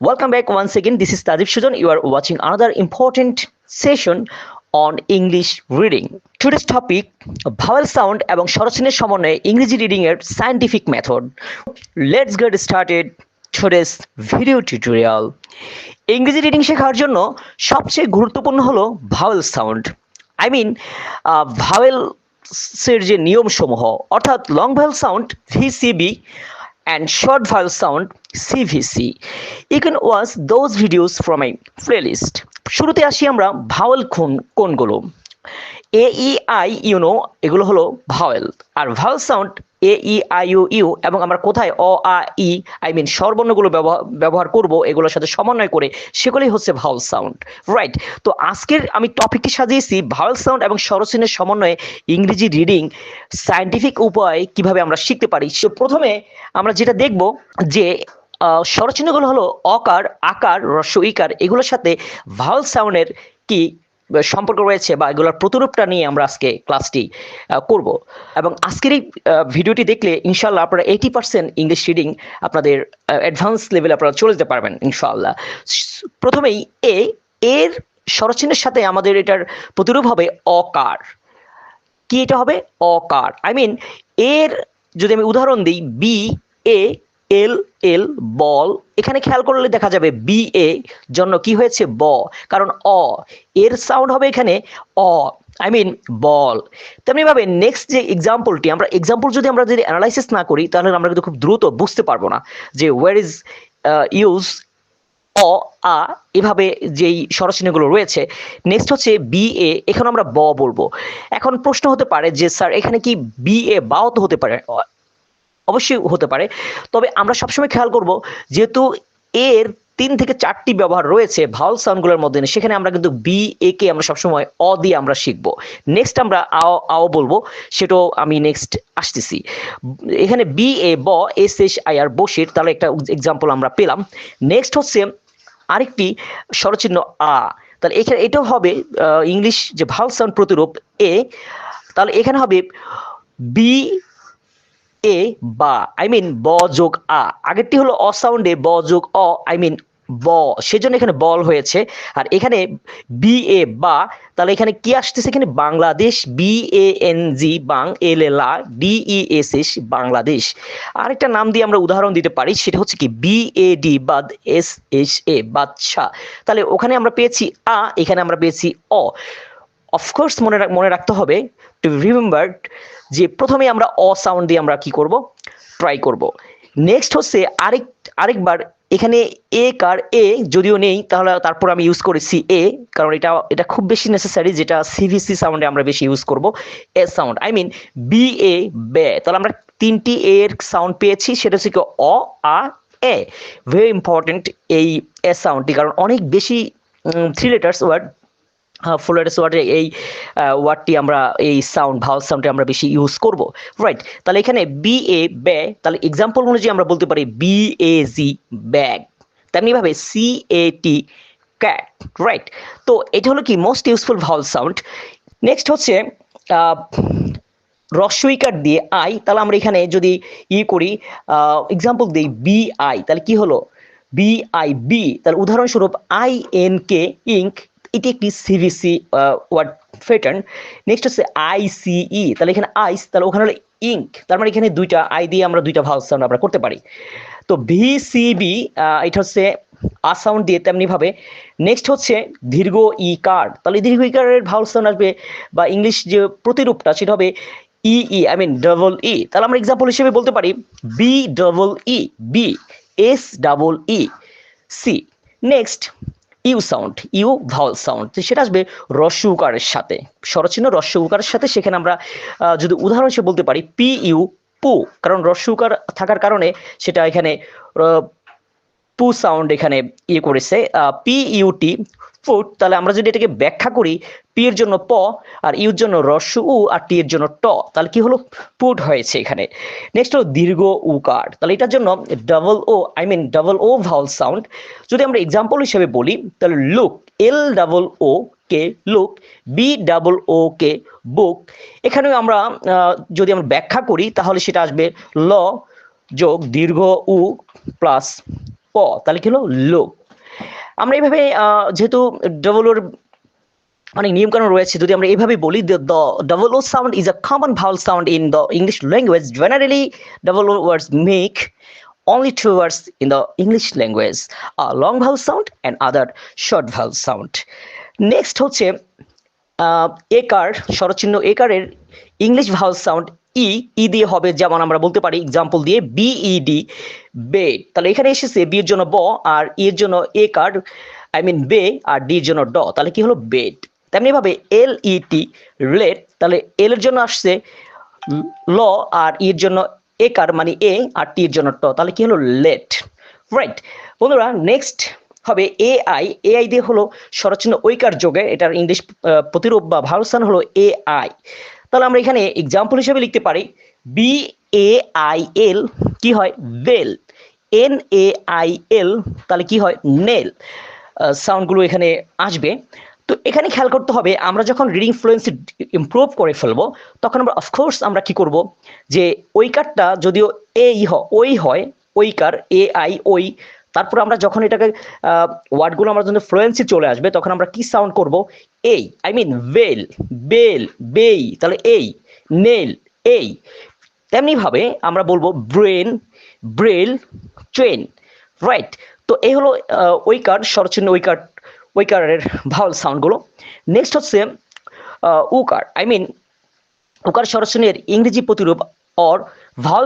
Welcome back once again. This is Tadib Sujan. You are watching another important session on English reading. Today's topic, vowel sound এবং স্বরচিহ্নের সমন্বয়ে ইংরেজি reading এর scientific method let's get started today's video ইংরেজি reading শেখার জন্য সবচেয়ে গুরুত্বপূর্ণ হলো ভাওয়েল সাউন্ড আই মিন ভাওয়েলসের যে নিয়মসমূহ, অর্থাৎ long vowel sound VCV and short vowel sound CVC. You can watch those videos from my playlist. শুরুতে আসি আমরা ভাওয়েল কোন কোনগুলো এ ই আই ইউনো এগুলো হলো vowel R vowel sound A E I U U এবং আমরা কোথায়? অ আ ই আই মিন স্বরবর্ণগুলো ব্যবহার করব এগুলোর সাথে সমন্বয় করে, সেগুলোই হচ্ছে ভাওয়েল সাউন্ড রাইট তো আজকের আমি টপিকটি সাজিয়েছি ভাওয়েল সাউন্ড এবং স্বরচিহ্নের সমন্বয়ে ইংরেজি রিডিং সায়েন্টিফিক উপায় কীভাবে আমরা শিখতে পারি। সে প্রথমে আমরা যেটা দেখব যে স্বরচিহ্নগুলো হলো অকার, আকার রস্ব ইকার, এগুলোর সাথে ভাওয়েল সাউন্ডের কি সম্পর্ক রয়েছে বা এগুলোর প্রতিরূপটা নিয়ে আমরা আজকে ক্লাসটি করব। এবং আজকের এই ভিডিওটি দেখলে ইনশাল্লাহ আপনারা এইটি পার্সেন্ট ইংলিশ রিডিং আপনাদের অ্যাডভান্স লেভেলে আপনারা চলে যেতে পারবেন ইনশাল্লাহ প্রথমেই এ এর স্বরচিহ্নের সাথে আমাদের এটার প্রতিরূপ হবে অকার। কি এটা হবে? অকার। আই মিন এর যদি আমি উদাহরণ দিই বি এ এল এল, বল। এখানে খেয়াল করলে দেখা যাবে বি এ জন্য কি হয়েছে? ব। কারণ অ, এর সাউন্ড হবে এখানে অ আই মিন বল। তেমনি ভাবে নেক্সট যে এক্সাম্পলটি আমরা এক্সাম্পল যদি আমরা যদি অ্যানালাইসিস না করি, তাহলে আমরা কিন্তু খুব দ্রুত বুঝতে পারব না যে ওয়ার ইজ ইউজ অ, আ, এভাবে যেই স্বরচিহ্নগুলো রয়েছে। নেক্সট হচ্ছে বি এ এখানে আমরা ব বলব। এখন প্রশ্ন হতে পারে যে স্যার এখানে কি বি এ বাও তো হতে পারে? অবশ্যই হতে পারে। তবে আমরা সবসময় খেয়াল করব যেহেতু এর তিন থেকে চারটি ব্যবহার রয়েছে ভাওয়াল সাউন্ডগুলোর মধ্যে সেখানে আমরা কিন্তু বি এ কে আমরা সবসময় অ দিয়ে আমরা শিখব। নেক্সট আমরা আও আও বলব, সেটাও আমি নেক্সট আসতেছি। এখানে বি এ ব S S I R Bashir, তাহলে একটা এক্সাম্পল আমরা পেলাম। নেক্সট হচ্ছে আরেকটি স্বরচিহ্ন আ। তাহলে এখানে এটাও হবে ইংলিশ যে ভাওয়াল সাউন্ড প্রতিরূপ, এ। তাহলে এখানে হবে বি এ বা আই মিন ব যোগ আ আগেরটি হলো অ সাউন্ডে ব যোগ অ আই মিন ব। সেজন্য এখানে বল হয়েছে। আর এখানে বি এ বা তাহলে এখানে কি আসতেছে এখানে? Bangladesh B A N G বাং এল এ লা D E S S Bangladesh. আরেকটা নাম দিয়ে আমরা উদাহরণ দিতে পারি, সেটা হচ্ছে কি বি এ ডি বাদ এস এস এ বাদশা তাহলে ওখানে আমরা পেয়েছি আ, এখানে আমরা পেয়েছি অ। অফকোর্স মনে মনে রাখতে হবে টু রিমেম্বার যে প্রথমে আমরা অ সাউন্ড দিয়ে আমরা কি করব? ট্রাই করব। নেক্সট হচ্ছে আরেক আরেকবার এখানে এ কার এ যদিও নেই, তাহলে তারপর আমি ইউজ করেছি এ কারণ এটা এটা খুব বেশি নেসেসারি যেটা সিভিসি সাউন্ডে আমরা বেশি ইউজ করব A sound I mean B A বে তাহলে আমরা তিনটি এ এর সাউন্ড পেয়েছি, সেটা হচ্ছে কি অ, আ, এ। ভেরি ইম্পর্টেন্ট এই এ সাউন্ডটি কারণ অনেক বেশি থ্রি লেটার্স ওয়ার্ড ফোলারেস ওয়ার্ডের এই ওয়ার্ডটি আমরা এই সাউন্ড ভাওয়াল সাউন্ডটি আমরা বেশি ইউজ করব। রাইট তাহলে এখানে বি এ বে তাহলে এক্সাম্পল অনুযায়ী আমরা বলতে পারি বি এ জি ব্যাগ তেমনিভাবে C A T cat right তো এটা হলো কি most useful vowel sound next হচ্ছে আহ, রস্বইকার দিয়ে আই তাহলে আমরা এখানে যদি ই করি এক্সাম্পল দিই বি আই তাহলে কি হলো? বি আই বি তাহলে উদাহরণস্বরূপ আই এন কে ইঙ্ক এটি একটি সিভিসি ওয়ার্ড প্যাটার্ন নেক্সট হচ্ছে আই সি ই তাহলে এখানে আইস তাহলে ওখানে হলো ইঙ্ক তার মানে এখানে দুইটা আই দিয়ে আমরা দুইটা ভাউল সাউন্ড আমরা করতে পারি। তো ভি সি বি এটা হচ্ছে আ সাউন্ড দিয়ে তেমনি ভাবে নেক্সট হচ্ছে দীর্ঘ ই কার তাহলে দীর্ঘ ই কারের ভাউল সাউন্ড আসবে বা ইংলিশ যে প্রতিরূপটা, সেটা হবে ই E I mean double E তাহলে আমরা এক্সাম্পল হিসেবে বলতে পারি B double E B S double E C next U sound, U vowel sound সেটা আসবে রস্য উকারের সাথে। স্বরচিহ্ন রস্য উকারের সাথে সেখানে আমরা যদি উদাহরণ হিসেবে বলতে পারি, পি ইউ পু, কারণ রস্য উকার থাকার কারণে সেটা এখানে পু সাউন্ড এখানে ইয়ে করেছে পি ইউটি ফুট তাহলে আমরা যদি এটাকে ব্যাখ্যা করি পি এর জন্য প আর ইউর জন্য রস্য উ, আর টি এর জন্য ট, তাহলে কি হলো? পুট হয়েছে এখানে। নেক্সট হলো দীর্ঘ উকার তাহলে এটার জন্য double O I mean double O vowel sound যদি আমরা এক্সাম্পল হিসেবে বলি, তাহলে look L double O K look B double O K book এখানেও আমরা যদি আমরা ব্যাখ্যা করি, তাহলে সেটা আসবে ল যোগ দীর্ঘ উ প্লাস প, তাহলে কি হলো? লো আমরা এইভাবে যেহেতু ডবলওর অনেক নিয়মকানুন রয়েছে, যদি আমরা এইভাবে বলি the double O sound is a common vowel sound in the English language generally double O words make only two words in the English language, a long vowel sound and other short vowel sound. Next হচ্ছে একার, স্বরচিহ্ন একারের English vowel sound E E দিয়ে হবে যেমন আমরা বলতে পারি example দিয়ে বিইডি বেড তাহলে এখানে এসেছে বি এর জন্য ব আর ই এর জন্য এ কার্ড আই মিন বে আর ডি এর জন্য ড। তাহলে কি হলো? বেড তেমনি ভাবে এল ই টি লেট তাহলে এল এর জন্য আসছে ল আর ই এর জন্য একার মানে এ আর টি এর জন্য ট। তাহলে কি হলো? লেট রাইট বন্ধুরা নেক্সট হবে এ আই এ আই দিয়ে হলো স্বরচিহ্ন ঐকার যোগে, এটার ইংলিশ প্রতিরূপ বা ভারসান হলো এ আই তাহলে আমরা এখানে এক্সাম্পল হিসেবে লিখতে পারি বি এ আই এল কি হয়? Bell N A I L তাহলে কি হয়? নেল সাউন্ডগুলো এখানে আসবে। তো এখানে খেয়াল করতে হবে, আমরা যখন রিডিং ফ্লুয়েন্সি ইমপ্রুভ করে ফেলব, তখন আমরা অফকোর্স আমরা কি করব? যে ওই কারটা যদিও এই ওই হয়, ওই কার এ আই ওই তারপর আমরা যখন এটাকে ওয়ার্ডগুলো আমরা যখন ফ্লুয়েন্সি চলে আসবে তখন আমরা কি সাউন্ড করব? এই আই মিন বেল বেল বেই তাহলে এই নেল এই। তেমনি ভাবে আমরা বলব ব্রেন ব্রেল ট্রেন রাইট তো এই হলো আহ, ওই কার্ড স্বরচিহ্ন ওই কার্ড ওই কার্ডের ভাওয়াল সাউন্ডগুলো নেক্সট হচ্ছে উকার। আই মিন উকার স্বরচিহ্নের ইংরেজি প্রতিরূপ অর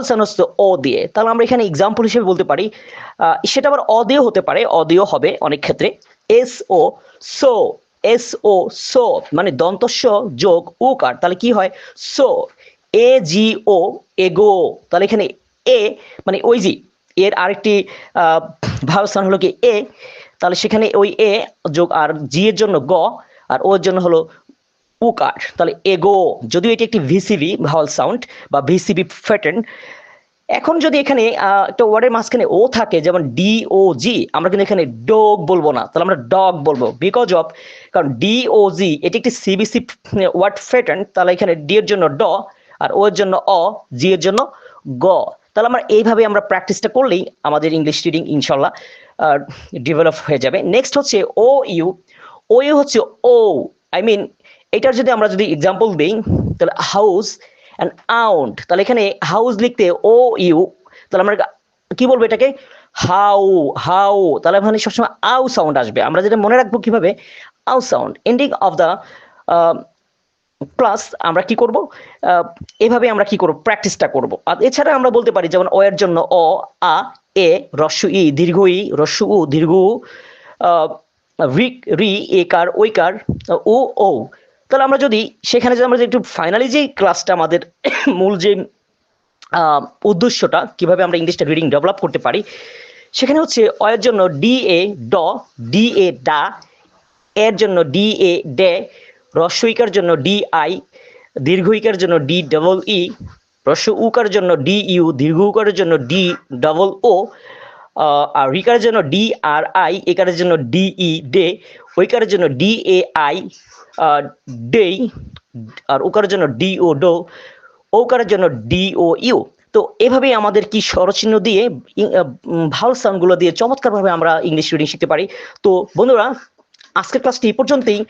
সাউন্ড হচ্ছে অ দিয়ে, তাহলে আমরা এখানে এক্সাম্পল হিসেবে বলতে পারি সেটা আবার অদিও হতে পারে অদিও হবে অনেক ক্ষেত্রে। S O so S O so মানে দন্তস্ব যোগ উকার তাহলে কি হয়? সো এ জি ও এগো তাহলে এখানে এ মানে ওই জি এর আরেকটি ভাব স্থান হলো কি এ তাহলে সেখানে ওই এ যোগ আর জি এর জন্য গ, আর ওর জন্য হলো উকার তাহলে এগো, যদিও এটি একটি ভিসিবি ভাওয়াল সাউন্ড বা ভিসিবি ফ্যাটেন এখন যদি এখানে একটা ওয়ার্ডের মাঝখানে ও থাকে, যেমন ডি ও জি আমরা কিন্তু এখানে ডগ বলব না, তাহলে আমরা ডগ বলব। বিকজ অফ কারণ ডি ও জি এটি একটি সিবিসি ওয়ার্ড ফ্যাটেন তাহলে এখানে ডি এর জন্য ড আর ও এর জন্য অ জি এর জন্য গ। তাহলে আমরা এইভাবে আমরা প্র্যাকটিসটা করলেই আমাদের ইংলিশ রিডিং ইনশাল্লাহ ডেভেলপ হয়ে যাবে। নেক্সট হচ্ছে ও ইউ ও ইউ হচ্ছে ও আই মিন এটার যদি আমরা যদি এক্সাম্পল দিই তাহলে হাউস অ্যান্ড আউন্ড তাহলে এখানে হাউস লিখতে ও ইউ তাহলে আমরা কি বলব এটাকে? হাউ হাউ তাহলে এখানে সবসময় আউ সাউন্ড আসবে। আমরা যেটা মনে রাখব কীভাবে? আউ sound ending of the plus আমরা কি করব? এভাবে আমরা কি করব? প্র্যাকটিসটা করব। আর এছাড়া আমরা বলতে পারি যেমন এর জন্য অ আ এ রস্য ই দীর্ঘ ই রস্য উ দীর্ঘ উ, রি এ কার ওই কার ও ও তাহলে আমরা যদি সেখানে যদি আমরা একটু ফাইনালি যে ক্লাসটা আমাদের মূল যে উদ্দেশ্যটা, কীভাবে আমরা ইংলিশটা রিডিং ডেভেলপ করতে পারি, সেখানে হচ্ছে অ এর জন্য ডি এ ড, ডি এ ডা এর জন্য ডি এ ডে রস্বইকার জন্য ডি আই দীর্ঘইকার জন্য ডি ডবল ই, রস্য উকার জন্য ডি ইউ, দীর্ঘ উকারের জন্য ডি ডবল ও আর রিকারের জন্য ডি আর আই, একারের জন্য ডি ই ডে ওইকারের জন্য ডি এ আই ডেই আর ওকারের জন্য ডি ও ডো ওকারের জন্য ডি ও ইউ তো এভাবেই আমাদের কি স্বরচিহ্ন দিয়ে ভালো সাউন্ডগুলো দিয়ে চমৎকারভাবে আমরা ইংলিশ রিডিং শিখতে পারি তো বন্ধুরা আজকের ক্লাসটি এই পর্যন্তই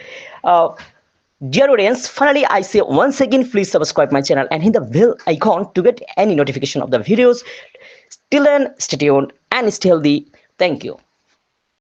audience, finally I say once again, please subscribe my channel and hit the bell icon to get any notification of the videos. Till then, stay tuned and stay healthy. Thank you.